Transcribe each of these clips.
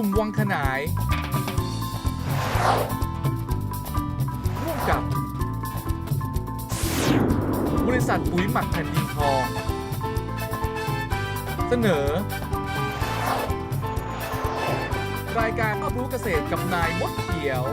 ลุ่มวังขนายร่วมกับ บริษัทปุ๋ยหมักแผ่นดินทอง เสนอ รายการรอบรู้เกษตรกับนายมดเขียว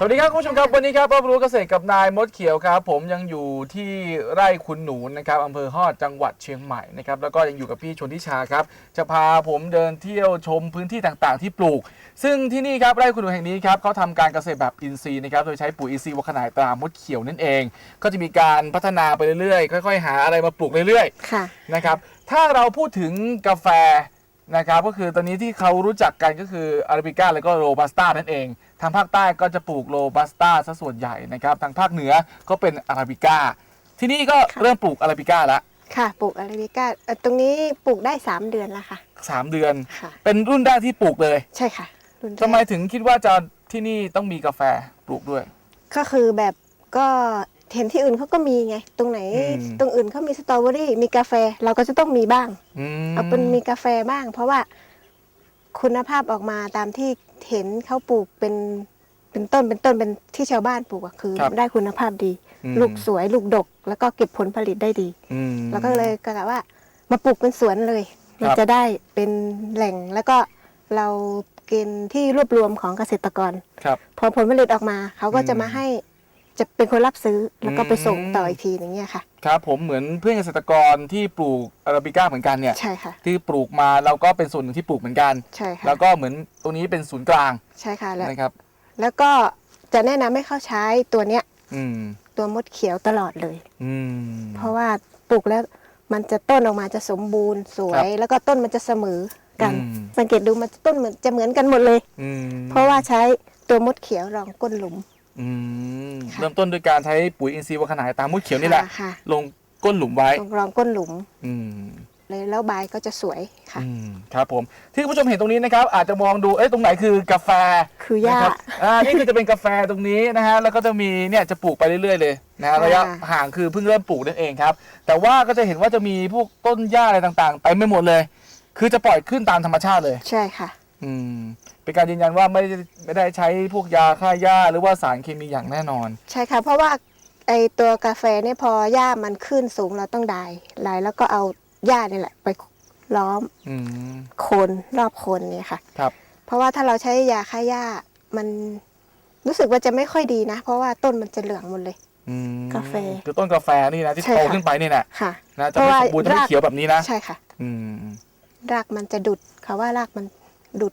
สวัสดีครับคุณผู้ชมครับวันนี้ครับรอบรู้เกษตรกับนายมดเขียวครับ ผมยังอยู่ที่ไร่คุณหนูนะครับอำเภอฮอดจังหวัดเชียงใหม่นะครับแล้วก็ยังอยู่กับพี่ชนทิชาครับ จะพาผมเดินเที่ยวชมพื้นที่ต่างๆ ที่ปลูก ซึ่งที่นี่ครับไร่คุณหนูแห่งนี้ครับเขาทำการเกษตรแบบอินทรีย์นะครับโดยใช้ปุ๋ยอินทรีย์วัวขนายตรามดเขียวนั่นเอง ก็จะมีการพัฒนาไปเรื่อยๆ ค่อย ๆ หาอะไรมาปลูกเรื่อยๆค่ะนะครับถ้าเราพูดถึงกาแฟนะครับก็คือตอนนี้ที่เขารู้จักกันก็คืออาราบิก้าแล้วก็โรบัสต้านั่นเอง ทางภาคใต้ก็จะปลูกโรบัสต้าซะส่วนใหญ่นะครับ ทางภาคเหนือก็เป็นอาราบิก้า ที่นี่ก็ค่ะเริ่มปลูกอาราบิก้าแล้วค่ะ ปลูกอาราบิก้าเอ่อตรงนี้ปลูกได้ 3 เดือนแล้วค่ะ สามเดือน ค่ะ เป็นรุ่นแรกที่ปลูกเลยใช่ค่ะรุ่นแรก ทำไมถึงคิดว่าจะที่นี่ต้องมีกาแฟปลูกด้วย ก็คือแบบก็เห็นที่อื่นเขาก็มีไง ตรงไหนอืม ตรงอื่นเขามีสตรอเบอรี่มีกาแฟเราก็จะต้องมีบ้าง อืมเอาเป็นมีกาแฟบ้าง เพราะว่า คุณภาพออกมาตามที่เห็นเขาปลูกเป็นเป็นต้นเป็นต้นเป็นที่ชาวบ้านปลูกอะคือได้คุณภาพดี อืม ลูกสวยลูกดก แล้วก็เก็บผลผลิตได้ดี อืม แล้วก็เลยกะว่ามาปลูกเป็นสวนเลย ครับ มันจะได้เป็นแหล่งแล้วก็เราเกณฑ์ที่รวบรวมของเกษตรกร ครับ พอผลผลิตออกมาเขาก็จะอืมมาให้ จะเป็นคนรับซื้อแล้วก็ไปส่งอืมต่ออีกทีอย่างเงี้ยค่ะ ครับผมเหมือนเพื่อนเกษตรกรที่ปลูกอาราบิก้าเหมือนกันเนี่ยใช่ค่ะ ที่ปลูกมาเราก็เป็นส่วนหนึ่งที่ปลูกเหมือนกัน ใช่ค่ะ แล้วก็เหมือนตรงนี้เป็นศูนย์กลางใช่ค่ะแล้วนะครับ แล้วก็จะแนะนำให้เขาใช้ตัวเนี้ยอืมตัวมดเขียวตลอดเลย อืม เพราะว่าปลูกแล้วมันจะต้นออกมาจะสมบูรณ์สวยแล้วก็ต้นมันจะเสมอกัน อืม สังเกตดูมันต้นเหมือนจะเหมือนกันหมดเลย อืมเพราะว่าใช้ตัวมดเขียวรองก้นหลุม อืมค่ะ เริ่มต้นด้วยการใช้ปุ๋ยอินทรีย์วัวขนายตามมุดเขียวนี่แหละ ค่ะลงก้นหลุมไว้รองรองก้นหลุมอืม เลยแล้วใบก็จะสวยค่ะ อืมครับผมที่คุณผู้ชมเห็นตรงนี้นะครับ อาจจะมองดูเอ้ยตรงไหนคือกาแฟคือหญ้า นะครับอ่านี่คือจะเป็นกาแฟตรงนี้นะฮะแล้วก็จะมีเนี่ยจะปลูกไปเรื่อยๆเลยนะฮะค่ะระยะห่างคือเพิ่งเริ่มปลูกนั่นเองครับ แต่ว่าก็จะเห็นว่าจะมีพวกต้นหญ้าอะไรต่างๆเต็มไปหมดเลย คือจะปล่อยขึ้นตามธรรมชาติเลย ใช่ค่ะ อืม เป็นการยืนยันว่าไม่ได้ไม่ได้ใช้พวกยาฆ่าหญ้าหรือว่าสารเคมีอย่างแน่นอน ใช่ค่ะ เพราะว่าไอตัวกาแฟเนี่ยพอหญ้ามันขึ้นสูงเราต้องดายลายแล้วก็เอาหญ้านี่แหละ ไปล้อมอืม โคนรอบโคนเนี่ยค่ะ ครับ เพราะว่าถ้าเราใช้ยาฆ่าหญ้ามันรู้สึกว่าจะไม่ค่อยดีนะ เพราะว่าต้นมันจะเหลืองหมดเลย อืมกาแฟคือต้นกาแฟนี่นะที่ใช่โตค่ะ ขึ้นไปนี่นะค่ะ นะจะไม่สมบูรณ์จะไม่เพราะว่าเขียวแบบนี้นะ ใช่ค่ะ อืม รากมันจะดุดเขาว่ารากมัน ดุด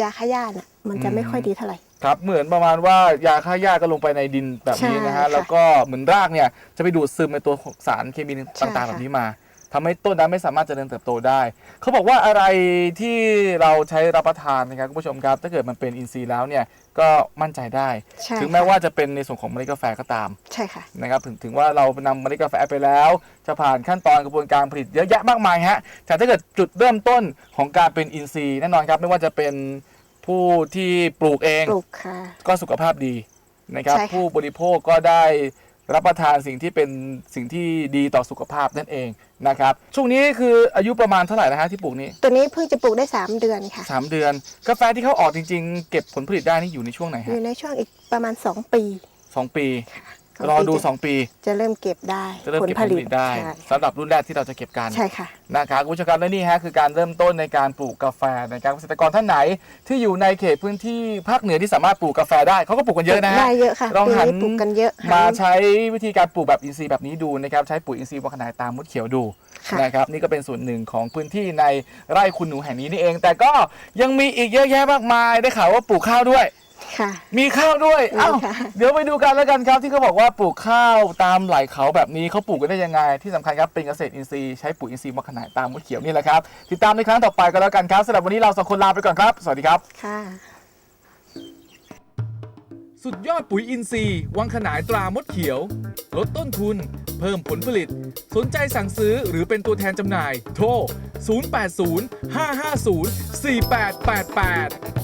ยาฆ่าหญ้าน่ะมันจะอืมไม่ค่อยดีเท่าไหร่ ครับเหมือนประมาณว่ายาฆ่าหญ้าก็ลงไปในดินแบบนี้นะฮะใช่ค่ะแล้วก็เหมือนรากเนี่ยจะไปดูดซึมในตัวของสารเคมีใช่ต่างๆค่ะแบบนี้มา ทำให้ต้นนั้นไม่สามารถเจริญเติบโตได้ เขาบอกว่าอะไรที่เราใช้รับประทานนะครับคุณผู้ชมครับถ้าเกิดมันเป็นอินทรีย์แล้วเนี่ยก็มั่นใจได้ ใช่ถึงแม้ค่ะ ว่าจะเป็นในส่วนของเมล็ดกาแฟก็ตาม ใช่ค่ะ นะครับถึงถึงว่าเรานำเมล็ดกาแฟไปแล้ว จะผ่านขั้นตอนกระบวนการผลิตเยอะแยะมากมายฮะแต่ถ้าเกิดจุดเริ่มต้นของการเป็นอินทรีย์แน่นอนครับ ไม่ว่าจะเป็นผู้ที่ปลูกเองปลูกค่ะ ก็สุขภาพดีนะครับ ใช่ค่ะ ผู้บริโภคก็ได้ รับประทานสิ่งที่เป็นสิ่งที่ดีต่อสุขภาพนั่นเองนะครับ ช่วงนี้คืออายุประมาณเท่าไหร่นะฮะที่ปลูกนี้ตัวนี้เพิ่งจะปลูกได้ 3 เดือนค่ะ สามเดือน กาแฟที่เขาออกจริงๆ เก็บผลผลิตได้นี่อยู่ในช่วงไหนอฮะยู่ในช่วงอีกประมาณ 2 ปี สองปีสง รอปีดูจะสองปี จะเริ่มเก็บได้จะเริ่มผลเก็บผผลผลิตลิตได้ใช่สำหรับรุ่นแรกที่เราจะเก็บกัน ใช่ค่ะ นะครับคุณผู้ชมครับและนี่ฮะคือการเริ่มต้นในการปลูกกาแฟนะครับเกษตรกรท่านไหนที่อยู่ในเขตพื้นที่ภาคเหนือที่สามารถปลูกกาแฟได้เขาก็ปลูกกันเยอะนะฮะได้เยอะค่ะลองปีหันนี้ปลูกกันเยอะมาหันใช้วิธีการปลูกแบบอินทรีย์แบบนี้ดูนะครับใช้ปุ๋ยอินทรีย์วังขนายตามมุดเขียวดูค่ะ นะครับนี่ก็เป็นส่วนหนึ่งของพื้นที่ในไร่คุณหนูแห่งนี้นี่เอง แต่ก็ยังมีอีกเยอะแยะมากมายได้ข่าวว่าปลูกข้าวด้วย ค่ะ มีข้าวด้วย มีเอ้า ค่ะ เดี๋ยวไปดูกันแล้วกันครับที่เขาบอกว่าปลูกข้าวตามไหล่เขาแบบนี้เขาปลูกกันได้ยังไง ที่สำคัญครับเป็นเกษตรอินทรีย์ใช้ปุ๋ยอินทรีย์วังขนายตามมุดเขียวนี่แหละครับ ติดตามในครั้งต่อไปกันแล้วกันครับสำหรับวันนี้เราสองคนลาไปก่อนครับ สวัสดีครับ ค่ะ สุดยอดปุ๋ยอินทรีย์วังขนายตรามดเขียว ลดต้นทุน เพิ่มผลผลิต สนใจสั่งซื้อหรือเป็นตัวแทนจำหน่าย โทร 080 550 4888